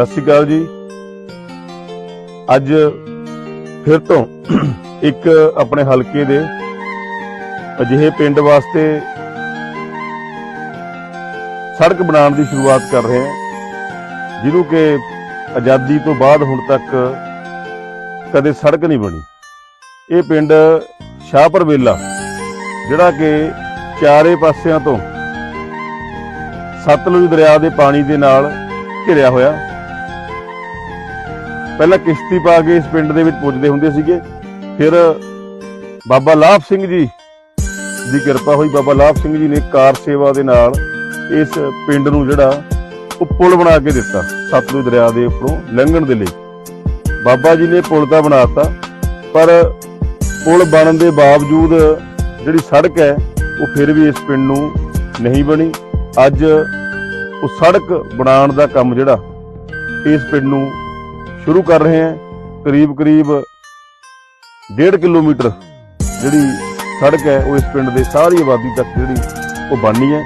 ਸਤਿ ਸ਼੍ਰੀ ਅਕਾਲ ਜੀ। ਅੱਜ ਫਿਰ ਤੋਂ ਇੱਕ ਆਪਣੇ ਹਲਕੇ ਦੇ ਅਜਿਹੇ ਪਿੰਡ ਵਾਸਤੇ ਸੜਕ ਬਣਾਉਣ ਦੀ ਸ਼ੁਰੂਆਤ ਕਰ ਰਹੇ ਹਾਂ। ਜਿਹਨੂੰ ਕਿ ਆਜ਼ਾਦੀ ਤੋਂ ਬਾਅਦ ਹੁਣ ਤੱਕ ਕਦੇ ਸੜਕ ਨਹੀਂ ਬਣੀ। ਇਹ ਪਿੰਡ ਸ਼ਾਹਪੁਰ ਵੇਲਾ ਜਿਹੜਾ ਕਿ ਚਾਰੇ ਪਾਸਿਆਂ ਤੋਂ ਸਤਲੁਜ ਦਰਿਆ ਦੇ ਪਾਣੀ ਦੇ ਨਾਲ ਘਿਰਿਆ ਹੋਇਆ। ਪਹਿਲਾਂ ਕਿਸ਼ਤੀ ਪਾ ਕੇ ਇਸ ਪਿੰਡ ਦੇ ਵਿੱਚ ਪੁੱਜਦੇ ਹੁੰਦੇ ਸੀਗੇ। ਫਿਰ ਬਾਬਾ ਲਾਭ ਸਿੰਘ ਜੀ ਦੀ ਕਿਰਪਾ ਹੋਈ। ਬਾਬਾ ਲਾਭ ਸਿੰਘ ਜੀ ਨੇ ਕਾਰ ਸੇਵਾ ਦੇ ਨਾਲ ਇਸ ਪਿੰਡ ਨੂੰ ਜਿਹੜਾ ਉਹ ਪੁਲ ਬਣਾ ਕੇ ਦਿੱਤਾ, ਸਤਲੁਜ ਦਰਿਆ ਦੇ ਉੱਪਰੋਂ ਲੰਘਣ ਦੇ ਲਈ। ਬਾਬਾ ਜੀ ਨੇ ਪੁਲ ਤਾਂ ਬਣਾਤਾ ਪਰ ਪੁਲ ਬਣਨ ਦੇ ਬਾਵਜੂਦ ਜਿਹੜੀ ਸੜਕ ਹੈ, ਉਹ ਫਿਰ ਵੀ ਇਸ ਪਿੰਡ ਨੂੰ ਨਹੀਂ ਬਣੀ। ਅੱਜ ਉਹ ਸੜਕ ਬਣਾਉਣ ਦਾ ਕੰਮ ਜਿਹੜਾ ਇਸ ਪਿੰਡ ਨੂੰ ਸ਼ੁਰੂ ਕਰ ਰਹੇ ਹਾਂ। ਕਰੀਬ ਕਰੀਬ 1.5 ਕਿਲੋਮੀਟਰ ਜਿਹੜੀ ਸੜਕ ਹੈ, ਉਹ ਇਸ ਪਿੰਡ ਦੇ ਸਾਰੀ ਆਬਾਦੀ ਤੱਕ ਜਿਹੜੀ ਉਹ ਬਣਨੀ ਹੈ।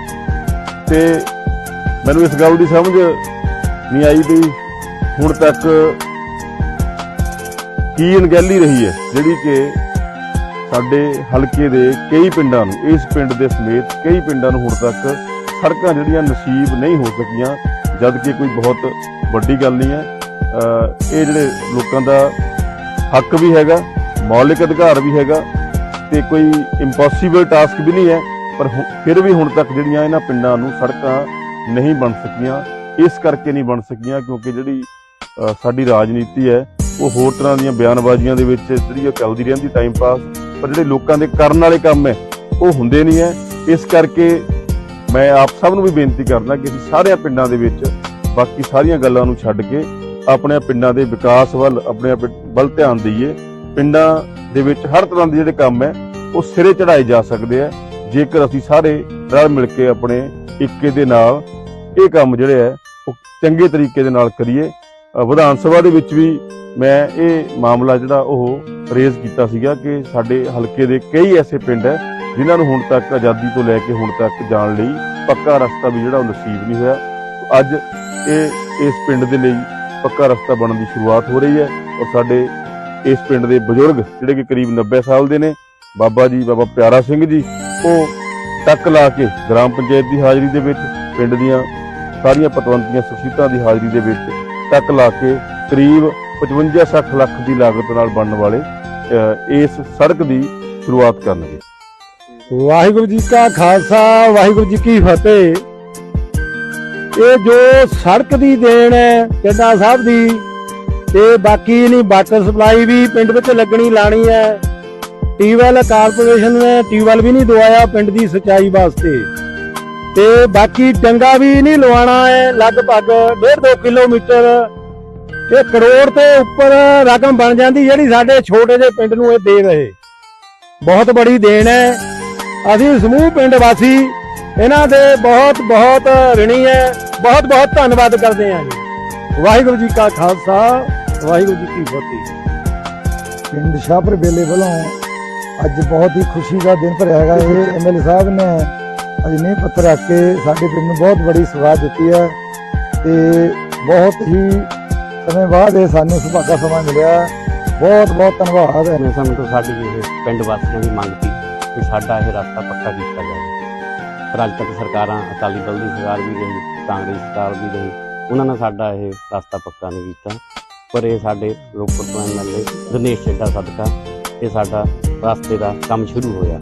ਤੇ ਮੈਨੂੰ ਇਸ ਗੱਲ ਦੀ ਸਮਝ ਨਹੀਂ ਆਈ ਵੀ ਹੁਣ ਤੱਕ ਕੀ ਅਣਗਹਿਲੀ ਰਹੀ ਹੈ, ਜਿਹੜੀ ਕਿ ਸਾਡੇ ਹਲਕੇ ਦੇ ਕਈ ਪਿੰਡਾਂ ਨੂੰ, ਇਸ ਪਿੰਡ ਦੇ ਸਮੇਤ ਕਈ ਪਿੰਡਾਂ ਨੂੰ ਹੁਣ ਤੱਕ ਸੜਕਾਂ ਜਿਹੜੀਆਂ ਨਸੀਬ ਨਹੀਂ ਹੋ ਸਕੀਆਂ ਜਦ ਕਿ ਕੋਈ ਬਹੁਤ ਵੱਡੀ ਗੱਲ ਨਹੀਂ ਹੈ। ਇਹ ਜਿਹੜੇ ਲੋਕਾਂ ਦਾ ਹੱਕ ਵੀ ਹੈਗਾ, ਮੌਲਿਕ ਅਧਿਕਾਰ ਵੀ ਹੈਗਾ ਤੇ ਕੋਈ ਇੰਪੋਸੀਬਲ ਟਾਸਕ ਵੀ ਨਹੀਂ ਹੈ, ਪਰ ਫਿਰ ਵੀ ਹੁਣ ਤੱਕ ਜਿਹੜੀਆਂ ਇਹਨਾਂ ਪਿੰਡਾਂ ਨੂੰ ਸੜਕਾਂ ਨਹੀਂ ਬਣ ਸਕੀਆਂ, ਇਸ ਕਰਕੇ ਨਹੀਂ ਬਣ ਸਕੀਆਂ, ਕਿਉਂਕਿ ਜਿਹੜੀ ਸਾਡੀ ਰਾਜਨੀਤੀ ਹੈ, ਉਹ ਹੋਰ ਤਰ੍ਹਾਂ ਦੀਆਂ ਬਿਆਨਬਾਜ਼ੀਆਂ ਦੇ ਵਿੱਚ ਜਿਹੜੀ ਉਹ ਚੱਲਦੀ ਰਹਿੰਦੀ ਟਾਈਮ ਪਾਸ ਪਰ ਜਿਹੜੇ ਲੋਕਾਂ ਦੇ ਕਰਨ ਵਾਲੇ ਕੰਮ ਹੈ, ਉਹ ਹੁੰਦੇ ਨਹੀਂ ਹੈ। ਇਸ ਕਰਕੇ ਮੈਂ ਆਪ ਸਭ ਨੂੰ ਵੀ ਬੇਨਤੀ ਕਰਦਾ ਕਿ ਅਸੀਂ ਸਾਰਿਆਂ ਪਿੰਡਾਂ ਦੇ ਵਿੱਚ ਬਾਕੀ ਸਾਰੀਆਂ ਗੱਲਾਂ ਨੂੰ ਛੱਡ ਕੇ ਆਪਣੇ ਪਿੰਡਾਂ ਦੇ ਵਿਕਾਸ ਵੱਲ, ਆਪਣੇ ਆਪ ਵੱਲ ਧਿਆਨ ਦਈਏ। ਪਿੰਡਾਂ ਦੇ ਵਿੱਚ ਹਰ ਤਰ੍ਹਾਂ ਦੇ ਜਿਹੜੇ ਕੰਮ ਹੈ, ਉਹ ਸਿਰੇ ਚੜਾਏ ਜਾ ਸਕਦੇ ਆ ਜੇਕਰ ਅਸੀਂ ਸਾਰੇ ਰਲ ਮਿਲ ਕੇ ਆਪਣੇ ਇੱਕੇ ਦੇ ਨਾਲ ਇਹ ਕੰਮ ਜਿਹੜੇ ਹੈ, ਉਹ ਚੰਗੇ ਤਰੀਕੇ ਦੇ ਨਾਲ ਕਰੀਏ। ਵਿਧਾਨ ਸਭਾ ਦੇ ਵਿੱਚ ਵੀ ਮੈਂ ਇਹ ਮਾਮਲਾ ਜਿਹੜਾ ਉਹ ਰੇਜ਼ ਕੀਤਾ ਸੀਗਾ ਕਿ ਸਾਡੇ ਹਲਕੇ ਦੇ ਕਈ ਐਸੇ ਪਿੰਡ ਹੈ, ਜਿਨ੍ਹਾਂ ਨੂੰ ਹੁਣ ਤੱਕ ਆਜ਼ਾਦੀ ਤੋਂ ਲੈ ਕੇ ਹੁਣ ਤੱਕ ਜਾਣ ਲਈ ਪੱਕਾ ਰਸਤਾ ਵੀ ਜਿਹੜਾ ਉਹ ਨਸੀਬ ਨਹੀਂ ਹੋਇਆ। ਅੱਜ ਇਹ, ਇਸ ਪਿੰਡ ਦੇ ਲਈ ਪੱਕਾ ਰਸਤਾ ਬਣਨ ਦੀ ਸ਼ੁਰੂਆਤ ਹੋ ਰਹੀ ਹੈ ਔਰ ਸਾਡੇ ਇਸ ਪਿੰਡ ਦੇ ਬਜ਼ੁਰਗ ਜਿਹੜੇ ਕਿ ਕਰੀਬ 90 ਸਾਲ ਦੇ ਨੇ, ਬਾਬਾ ਜੀ, ਬਾਬਾ ਪਿਆਰਾ ਸਿੰਘ ਜੀ, ਉਹ ਟੱਕ ਲਾ ਕੇ ਗ੍ਰਾਮ ਪੰਚਾਇਤ ਦੀ ਹਾਜ਼ਰੀ ਦੇ ਵਿੱਚ, ਪਿੰਡ ਦੀਆਂ ਸਾਰੀਆਂ ਪਤਵੰਤੀਆਂ ਸ਼ਖਸੀਅਤਾਂ ਦੀ ਹਾਜ਼ਰੀ ਦੇ ਵਿੱਚ ਟੱਕ ਲਾ ਕੇ ਕਰੀਬ 55-60 ਲੱਖ ਦੀ ਲਾਗਤ ਨਾਲ ਬਣਨ ਵਾਲੇ ਇਸ ਸੜਕ ਦੀ ਸ਼ੁਰੂਆਤ ਕਰਨਗੇ। ਵਾਹਿਗੁਰੂ ਜੀ ਕਾ ਖਾਲਸਾ, ਵਾਹਿਗੁਰੂ ਜੀ ਕੀ ਫਤਿਹ। ਇਹ ਜੋ ਸੜਕ ਦੀ ਦੇਣ ਹੈ ਕਿੰਨਾ ਸਾਹਿਬ ਦੀ, ਤੇ ਬਾਕੀ ਨਹੀਂ ਵਾਟਰ ਸਪਲਾਈ ਵੀ ਪਿੰਡ ਵਿੱਚ ਲੱਗਣੀ, ਲਾਣੀ ਹੈ। ਟੀਵੈਲ ਕਾਰਪੋਰੇਸ਼ਨ ਨੇ ਟੀਵੈਲ ਵੀ ਨਹੀਂ ਦਵਾਇਆ ਪਿੰਡ ਦੀ ਸਿੰਚਾਈ ਵਾਸਤੇ। ਤੇ ਬਾਕੀ ਡੰਗਾ ਵੀ ਨਹੀਂ ਲਵਾਉਣਾ ਹੈ, ਲਗਭਗ 1.5 ਕਿਲੋਮੀਟਰ। ਇਹ ਕਰੋੜ ਤੇ ਉੱਪਰ ਰਕਮ ਬਣ ਜਾਂਦੀ, ਜਿਹੜੀ ਸਾਡੇ ਛੋਟੇ ਜਿਹੇ ਪਿੰਡ ਨੂੰ ਇਹ ਦੇ ਰਹੇ। ਬਹੁਤ ਬੜੀ ਦੇਣ ਹੈ। ਅਸੀਂ ਸਮੂਹ ਪਿੰਡ ਵਾਸੀ ਇਹਨਾਂ ਦੇ ਬਹੁਤ ਬਹੁਤ ਰਿਣੀ ਹੈ। ਬਹੁਤ ਬਹੁਤ ਧੰਨਵਾਦ ਕਰਦੇ ਹਾਂ ਜੀ। ਵਾਹਿਗੁਰੂ ਜੀ ਕਾ ਖਾਲਸਾ ਵਾਹਿਗੁਰੂ ਜੀ ਕੀ ਫਤਿਹ। ਪਿੰਡ ਸ਼ਾਹਪੁਰ ਬੇਲੇ ਵੱਲੋਂ ਅੱਜ ਬਹੁਤ ਹੀ ਖੁਸ਼ੀ ਦਾ ਦਿਨ ਭਰਿਆ ਹੈਗਾ। ਇਹ ਐਮਐਲਏ ਸਾਹਿਬ ਨੇ ਅੱਜ ਨੀਂਹ ਪੱਥਰ ਰੱਖ ਕੇ ਸਾਡੇ ਪਿੰਡ ਨੂੰ ਬਹੁਤ ਬੜੀ ਸਵਾਦ ਦਿੱਤੀ ਹੈ ਤੇ ਬਹੁਤ ਹੀ ਸਮੇਂ ਬਾਅਦ ਇਹ ਸਾਨੂੰ ਸੁਭਾਗਾ ਸਮਾਂ ਮਿਲਿਆ। ਬਹੁਤ ਬਹੁਤ ਧੰਨਵਾਦ। ਹੈ ਨੇ ਸਾਨੂੰ ਤੋਂ ਸਾਡੀ ਇਹ ਪਿੰਡ ਵਾਸੀਆਂ ਦੀ ਮੰਗ ਸੀ ਕਿ ਸਾਡਾ ਇਹ ਰਸਤਾ ਪੱਕਾ ਕੀਤਾ ਜਾਵੇ। ਪਰ ਅੱਜ ਤੱਕ ਸਰਕਾਰਾਂ, ਅਕਾਲੀ ਦਲ ਦੀ ਸਰਕਾਰ ਵੀ ਰਹੀ, ਕਾਂਗਰਸ ਸਰਕਾਰ ਵੀ ਰਹੀ, ਉਹਨਾਂ ਨੇ ਸਾਡਾ ਇਹ ਰਸਤਾ ਪੱਕਾ ਨਹੀਂ ਕੀਤਾ। ਪਰ ਇਹ ਸਾਡੇ ਰੋਪੜ ਤੋਂ ਐਮਐਲਏ ਦਿਨੇਸ਼ ਚੱਡਾ ਸਦਕਾ, ਇਹ ਸਾਡਾ ਰਸਤੇ ਦਾ ਕੰਮ ਸ਼ੁਰੂ ਹੋਇਆ।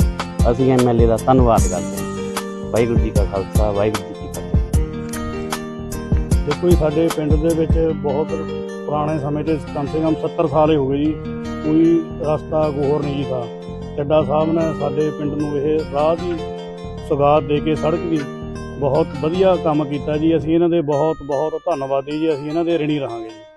ਅਸੀਂ ਐਮਐਲਏ ਦਾ ਧੰਨਵਾਦ ਕਰਦੇ ਹਾਂ। ਵਾਹਿਗੁਰੂ ਜੀ ਕਾ ਖਾਲਸਾ, ਵਾਹਿਗੁਰੂ ਜੀ ਕੀ ਫਤਿਹ। ਦੇਖੋ ਜੀ, ਸਾਡੇ ਪਿੰਡ ਦੇ ਵਿੱਚ ਬਹੁਤ ਪੁਰਾਣੇ ਸਮੇਂ ਤੇ ਕਮ ਸੇ ਕਮ 70 ਸਾਲ ਹੀ ਹੋ ਗਏ ਜੀ, ਕੋਈ ਰਸਤਾ ਗੋਹਰ ਨਹੀਂ ਜੀ ਥਾ ਚੱਡਾ ਸਾਹਿਬ ਨੇ ਸਾਡੇ ਪਿੰਡ ਨੂੰ ਇਹ ਰਾਹ ਦੀ ਸੁਗਾਤ ਦੇ ਕੇ ਸੜਕ ਦੀ ਬਹੁਤ ਵਧੀਆ ਕੰਮ ਕੀਤਾ ਜੀ। ਅਸੀਂ ਇਹਨਾਂ ਦੇ ਬਹੁਤ ਬਹੁਤ ਧੰਨਵਾਦੀ ਜੀ। ਅਸੀਂ ਇਹਨਾਂ ਦੇ ਰਿਣੀ ਰਹਾਂਗੇ ਜੀ।